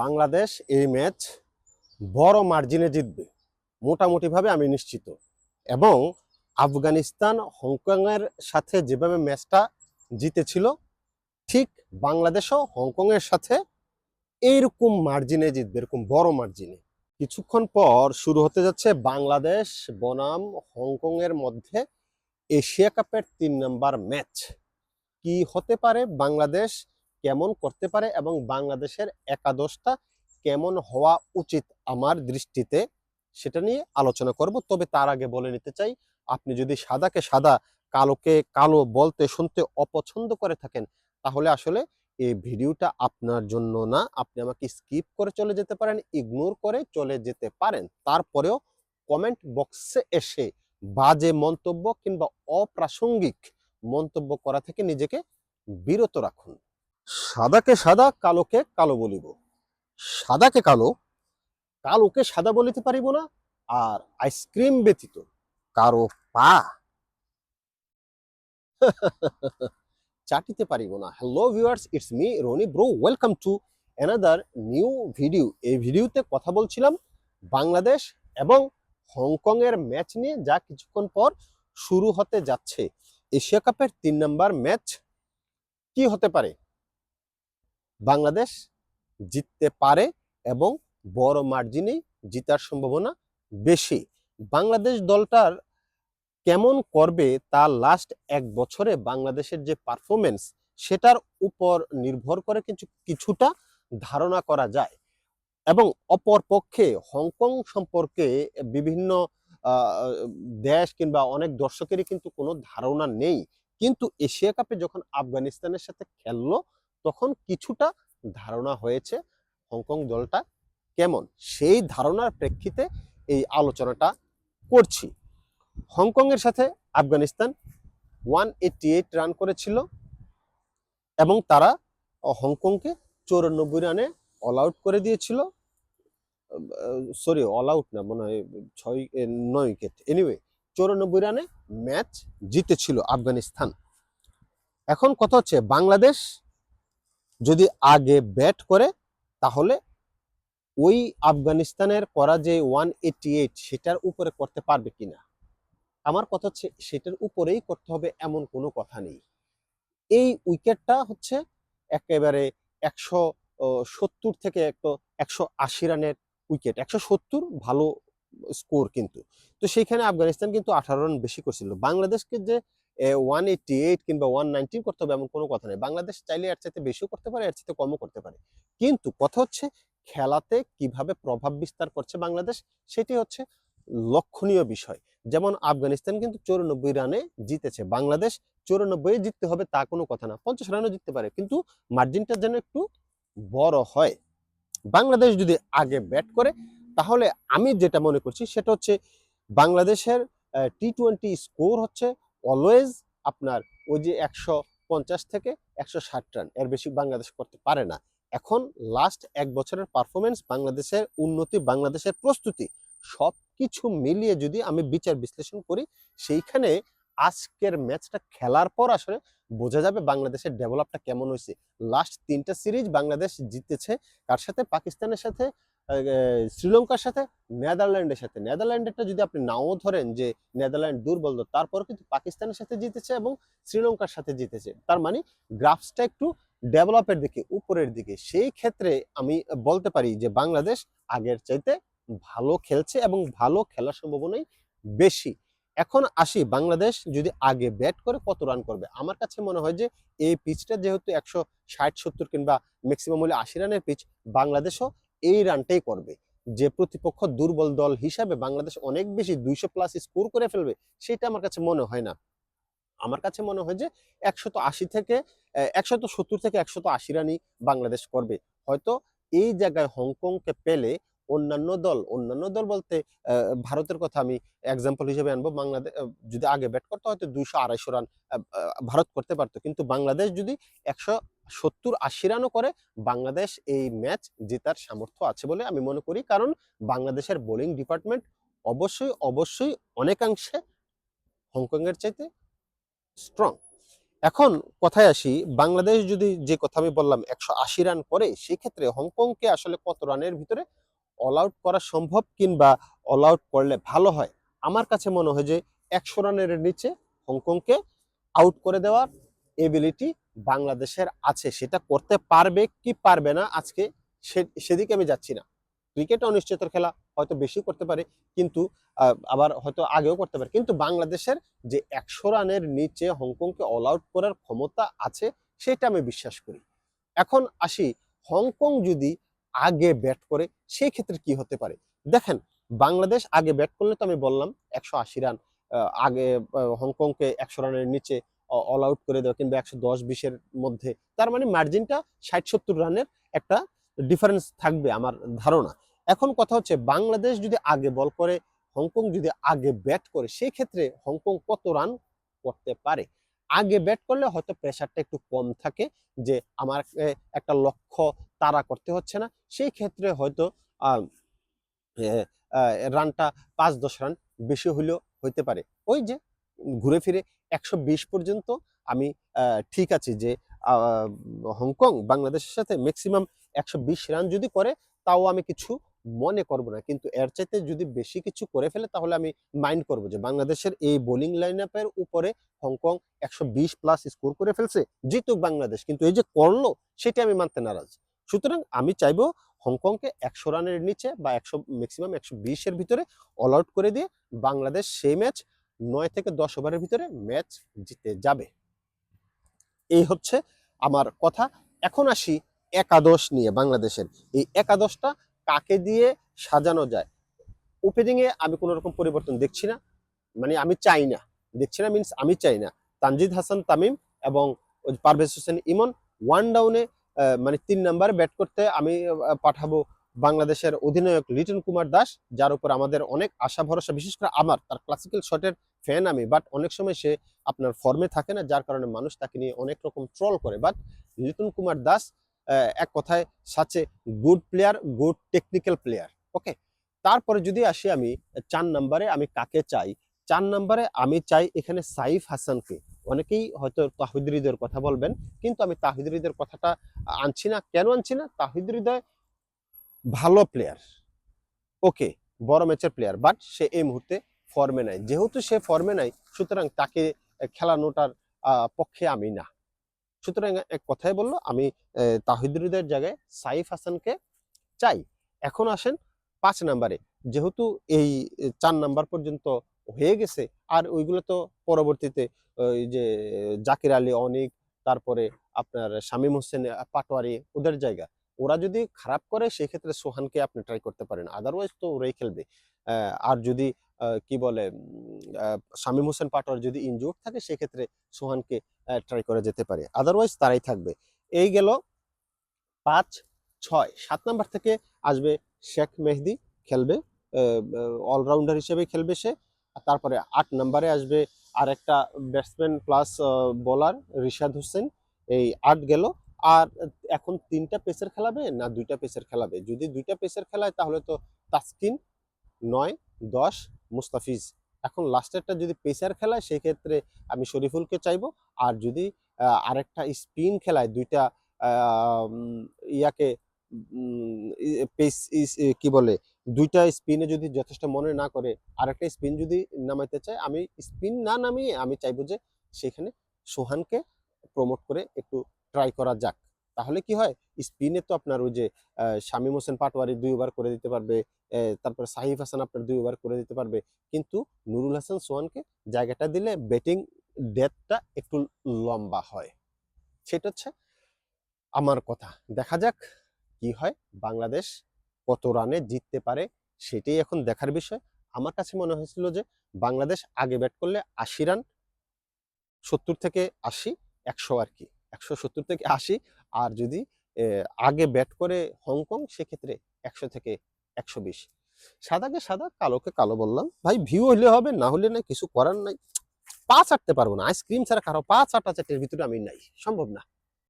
বাংলাদেশ এই ম্যাচ বড় মার্জিনে জিতবে, মোটামুটিভাবে আমি নিশ্চিত। এবং আফগানিস্তান হংকংয়ের সাথে যেভাবে ম্যাচটা জিতেছিল, ঠিক বাংলাদেশও হংকংয়ের সাথে এইরকম মার্জিনে জিতবে, এরকম বড় মার্জিনে। কিছুক্ষণ পর শুরু হতে যাচ্ছে বাংলাদেশ বনাম হংকংয়ের মধ্যে এশিয়া কাপের তিন নম্বর ম্যাচ। কি হতে পারে বাংলাদেশ? কেমন করতে পারে এবং বাংলাদেশের একাদশটা কেমন হওয়া উচিত আমার দৃষ্টিতে সেটা নিয়ে আলোচনা করব। তবে তার আগে বলে নিতে চাই, আপনি যদি সাদাকে সাদা, কালোকে কালো বলতে, শুনতে অপছন্দ করে থাকেন, তাহলে আসলে এই ভিডিওটা আপনার জন্য না। আপনি আমাকে স্কিপ করে চলে যেতে পারেন, ইগনোর করে চলে যেতে পারেন। তারপরেও কমেন্ট বক্সে এসে বাজে মন্তব্য কিংবা অপ্রাসঙ্গিক মন্তব্য করা থেকে নিজেকে বিরত রাখুন। সাদাকে সাদা, কালোকে কালো বলিব। সাদাকে কালো, কালোকে সাদা বলিতে পারিব না, আর আইসক্রিম ব্যতীত কারও পা। চাটিতে পারিব না। Hello viewers it's me Rony bro welcome to another new video এই ভিডিওতে কথা বলছিলাম বাংলাদেশ এবং হংকং এর ম্যাচ নিয়ে, যা কিছুক্ষণ পর শুরু হতে যাচ্ছে। এশিয়া কাপের তিন নম্বর ম্যাচ কি হতে পারে? বাংলাদেশ জিততে পারে এবং বড় মার্জিনেই জিতার সম্ভাবনা বেশি। বাংলাদেশ দলটার কেমন করবে তা লাস্ট এক বছরে বাংলাদেশের যে পারফরমেন্স সেটার উপর নির্ভর করে কিছু কিছুটা ধারণা করা যায় এবং অপর পক্ষে হংকং সম্পর্কে বিভিন্ন দেশ কিংবা অনেক দর্শকেরই কিন্তু কোনো ধারণা নেই। কিন্তু এশিয়া কাপে যখন আফগানিস্তানের সাথে খেললো তখন কিছুটা ধারণা হয়েছে হংকং দলটা কেমন। সেই ধারণার প্রেক্ষিতে এই আলোচনাটা করছি। হংকংয়ের সাথে Afghanistan one eighty eight run করেছিল এবং তারা হংকংকে চৌরানব্বই রানে অল আউট করে দিয়েছিল। সরি অল আউট না, মনে হয় ছয় নয় উইকেট এনিওয়ে চৌরানব্বই রানে ম্যাচ জিতেছিল আফগানিস্তান। এখন কথা হচ্ছে বাংলাদেশ যদি আগে ব্যাট করে, তাহলে ওই আফগানিস্তানের করা যে ওয়ান এইটটি এইট সেটার উপরে করতে পারবে কিনা? আমার কথা হচ্ছে সেটার উপরেই করতে হবে এমন কোনো কথা নেই। এই উইকেটটা হচ্ছে একেবারে একশো সত্তর থেকে একটু একশো আশি রানের উইকেট, একশো সত্তর ভালো স্কোর কিন্তু। তো সেইখানে আফগানিস্তান কিন্তু আঠারো রান বেশি করছিল। বাংলাদেশকে যে ওয়ান এইটটি এইট কিংবা ওয়ান নাইনটিন করতে হবে এমন কোনো কথা নেই। বাংলাদেশ চাইলে এর চাইতে বেশিও করতে পারে, এর চাইতে কমও করতে পারে। কিন্তু কথা হচ্ছে, খেলাতে কীভাবে প্রভাব বিস্তার করছে বাংলাদেশ, সেটি হচ্ছে লক্ষণীয় বিষয়। যেমন আফগানিস্তান কিন্তু চৌরানব্বই রানে জিতেছে। বাংলাদেশ চৌরানব্বই জিততে হবে তা কোনো কথা না। পঞ্চাশ রানও জিততে পারে, কিন্তু মার্জিনটা যেন একটু বড় হয়। বাংলাদেশ যদি আগে ব্যাট করে, তাহলে আমি যেটা মনে করছি, সেটা হচ্ছে বাংলাদেশের টি টোয়েন্টি স্কোর হচ্ছে অলওয়েজ আপনার ওই যে একশো পঞ্চাশ থেকে একশো ষাট রান, এর বেশি বাংলাদেশ করতে পারে না। এখন লাস্ট এক বছরের পারফরমেন্স বাংলাদেশের উন্নতি, বাংলাদেশের প্রস্তুতি সব কিছু মিলিয়ে যদি আমি বিচার বিশ্লেষণ করি, সেইখানে আজকের ম্যাচটা খেলার পর আসলে বোঝা যাবে বাংলাদেশের ডেভেলপটা কেমন হয়েছে। লাস্ট তিনটা সিরিজ বাংলাদেশ জিতেছে, কার সাথে? পাকিস্তানের সাথে শ্রীলঙ্কার সাথে নেদারল্যান্ডের সাথে। নেদারল্যান্ডেরটা যদি আপনি নাও ধরেন যে নেদারল্যান্ড দুর্বল তারপর কিন্তু পাকিস্তানের সাথে জিতেছে এবং শ্রীলঙ্কার সাথে জিতেছে। তার মানে গ্রাফসটা একটু ডেভেলপের দিকে, উপরের দিকে। সেই ক্ষেত্রে আমি বলতে পারি যে বাংলাদেশ আগের চাইতে ভালো খেলছে এবং ভালো খেলার সম্ভাবনাই বেশি। এখন আসি, বাংলাদেশ যদি আগে ব্যাট করে কত রান করবে? আমার কাছে মনে হয় যে এই পিচটা যেহেতু একশো ষাট, সত্তর কিংবা ম্যাক্সিমাম হলে আশি রানের পিচ, বাংলাদেশও এই রানটাই করবে। যে প্রতিপক্ষ দুর্বল দল হিসাবে বাংলাদেশ অনেক বেশি দুইশো প্লাস স্কোর করে ফেলবে, সেটা আমার কাছে মনে হয় না। আমার কাছে মনে হয় যে একশত আশি থেকে একশত সত্তর থেকে একশত আশি রানই বাংলাদেশ করবে। হয়তো এই জায়গায় হংকংকে পেলে অন্যান্য দল অন্যান্য দল বলতে ভারতের কথা আমি এক্সাম্পল হিসেবে আনব। বাংলাদেশ যদি আগে ব্যাট করতো, হয়তো দুইশো আড়াইশো রান ভারত করতে পারতো। কিন্তু বাংলাদেশ যদি একশো সত্তর আশি রানও করে বাংলাদেশ এই ম্যাচ জেতার সামর্থ্য আছে বলে আমি মনে করি। কারণ বাংলাদেশের বোলিং ডিপার্টমেন্ট অবশ্যই অবশ্যই অনেকাংশে হংকংয়ের চাইতে স্ট্রং এখন কথায় আসি, বাংলাদেশ যদি যে কথা আমি বললাম, একশো আশি রান করে, সেক্ষেত্রে হংকংকে আসলে কত রানের ভিতরে অল আউট করা সম্ভব কিংবা অল আউট করলে ভালো হয়? আমার কাছে মনে হয় যে একশো রানের নিচে হংকংকে আউট করে দেওয়ার এবিলিটি বাংলাদেশের আছে, সেটা করতে পারবে কি পারবে না আজকে সেদিকে আমি যাচ্ছি না। ক্রিকেট অনিশ্চিতর খেলা হয়তো বেশি করতে পারে, কিন্তু আবার হয়তো আগেও করতে পারে। কিন্তু বাংলাদেশের যে একশো রানের নিচে হংকংকে অল আউট করার ক্ষমতা আছে, সেটা আমি বিশ্বাস করি। এখন আসি, হংকং যদি আগে ব্যাট করে সেই ক্ষেত্রে কি হতে পারে? দেখেন, বাংলাদেশ আগে ব্যাট করলে তো আমি বললাম, একশো আশি রান আগে হংকংকে একশো রানের নিচে অল আউট করে দেওয়া কিংবা একশো দশ বিশের মধ্যে, তার মানে মার্জিনটা ষাট সত্তর রানের একটা ডিফারেন্স থাকবে আমার ধারণা। এখন কথা হচ্ছে বাংলাদেশ যদি আগে বল করে, হংকং যদি আগে ব্যাট করে সেই ক্ষেত্রে হংকং কত রান করতে পারে? আগে ব্যাট করলে হয়তো প্রেশারটা একটু কম থাকে যে আমার একটা লক্ষ্য তারা করতে হচ্ছে না, সেই ক্ষেত্রে হয়তো রানটা পাঁচ দশ রান বেশি হলেও হইতে পারে। ওই যে ঘুরে ফিরে একশো বিশ পর্যন্ত আমি ঠিক আছি যে হংকং বাংলাদেশের সাথে ম্যাক্সিমাম একশো বিশ রান যদি করে, তাও আমি কিছু মনে করব না। কিন্তু এর চাইতে যদি বেশি কিছু করে ফেলে, তাহলে আমি মাইন্ড করব যে, বাংলাদেশের এই বোলিং লাইন আপের উপরে হংকং একশো বিশ প্লাস স্কোর করে ফেলছে, জিতুক বাংলাদেশ। কিন্তু এই যে করল, সেটা আমি মানতে নারাজ। সুতরাং আমি চাইব হংকংকে একশো রানের নিচে বা একশো ম্যাক্সিমাম একশো বিশের ভিতরে অল আউট করে দিয়ে বাংলাদেশ সেই ম্যাচ নয় থেকে দশ ওভারের ভিতরে ম্যাচ জিতে যাবে। এই হচ্ছে আমার কথা। এখন আসি একাদশ নিয়ে বাংলাদেশের। এই একাদশটা কাকে দিয়ে সাজানো যায়? ওপেনিং এ আমি কোনো রকম পরিবর্তন দেখছি না। মানে আমি চাই না। দেখছি না মিনস আমি চাই না। তানজিদ হাসান, তামিম এবং পারভেজ হোসেন ইমন ওয়ান ডাউনে মানে তিন নাম্বারে ব্যাট করতে আমি পাঠাবো বাংলাদেশের অধিনায়ক লিটন কুমার দাস, যার উপর আমাদের অনেক আশা, ভরসা, বিশেষ করে আমার, তার ক্লাসিক্যাল শটের ফ্যান আমি। বাট অনেক সময় সে আপনার ফর্মে থাকে না, যার কারণে মানুষ তাকে নিয়ে অনেক রকম ট্রল করে। বাট লিটন কুমার দাস এক কথায় such a good player good technical player okay তারপরে যদি আসি আমি চার নাম্বারে, আমি কাকে চাই? চার নাম্বারে আমি চাই এখানে সাইফ হাসানকে। অনেকেই হয়তো তাহিদ হৃদয়ের কথা বলবেন, কিন্তু আমি তাহিদ হৃদয়ের কথাটা আনছি না। কেন আনছি না? তাহিদ হৃদয় ভালো প্লেয়ার ওকে বড় ম্যাচের প্লেয়ার বাট সে এই মুহূর্তে ফর্মে নাই। যেহেতু সে ফর্মে নাই সুতরাং তাকে খেলানোটার পক্ষে আমি না। সুতরাং এক কথাই বলল আমি আহ, তাহিদ হৃদয়ের জায়গায় সাইফ হাসানকে চাই। এখন আসেন পাঁচ নাম্বারে যেহেতু এই চার নাম্বার পর্যন্ত হয়ে গেছে আর ওইগুলো তো পরবর্তীতে ওই যে জাকির আলী অনিক তারপরে আপনার শামীম হোসেন পাটোয়ারি ওদের জায়গা। ওরা যদি খারাপ করে, সেক্ষেত্রে সোহানকে আপনি ট্রাই করতে পারেন। আদারওয়াইজ তো ওরাই খেলবে। আর যদি কি বলে শামীম হোসেন পাটোয়ার যদি ইনজুর থাকে, সেক্ষেত্রে সোহানকে ট্রাই করা যেতে পারে। আদারওয়াইজ তারাই থাকবে। এই গেল পাঁচ, ছয়। সাত নাম্বার থেকে আসবে শেখ মেহদি, খেলবে। অলরাউন্ডার হিসেবে খেলবে সে। তারপরে আট নাম্বারে আসবে আর একটা batsman plus bowler Rishad Hossain. এই আট গেল। আর এখন তিনটা পেসের খেলাবে না দুইটা পেসের খেলাবে? যদি দুইটা পেসের খেলায় তাহলে তো তাসকিন নয়, দশ, মুস্তাফিজ। এখন লাস্টেরটা যদি পেসার খেলায় সেই ক্ষেত্রে আমি শরীফুলকে চাইব। আর যদি আরেকটা স্পিন খেলায় দুইটা ইয়াকে পেস কি বলে, দুইটা স্পিনে যদি যথেষ্ট মনে না করে আরেকটা স্পিন যদি নামাইতে চায়, আমি স্পিন না নামিয়ে আমি চাইব যে সেখানে সোহানকে প্রমোট করে একটু ট্রাই করা যাক। তাহলে কি হয়? স্পিনে তো আপনার ওই যে শামীম হোসেন পাটোয়ারি দুই ওভার করে দিতে পারবে তারপরে সাহিফ হাসান আপনার দুই ওভার করে দিতে পারবে। কিন্তু নুরুল হাসান সোহানকে জায়গাটা দিলে ব্যাটিং ডেথটা একটু লম্বা হয়। সেটা হচ্ছে আমার কথা। দেখা যাক কি হয়? বাংলাদেশ কত রানে জিততে পারে সেটাই এখন দেখার বিষয়। আমার কাছে মনে হয়েছিল যে বাংলাদেশ আগে ব্যাট করলে আশি রান, সত্তর থেকে আশি, একশো আর কি। একশো সত্তর থেকে আশি। আর যদি আগে ব্যাট করে হংকং, সেক্ষেত্রে একশো থেকে একশো বিশ। সাদাকে সাদা, কালোকে কালো বললাম। ভাই ভিউ হলে হবে, না হলে না কিছু করার নাই। পা চাটতে পারব না। আইসক্রিম ছাড়া কারও পা চাটা চাটের ভিতরে আমি নাই। সম্ভব না।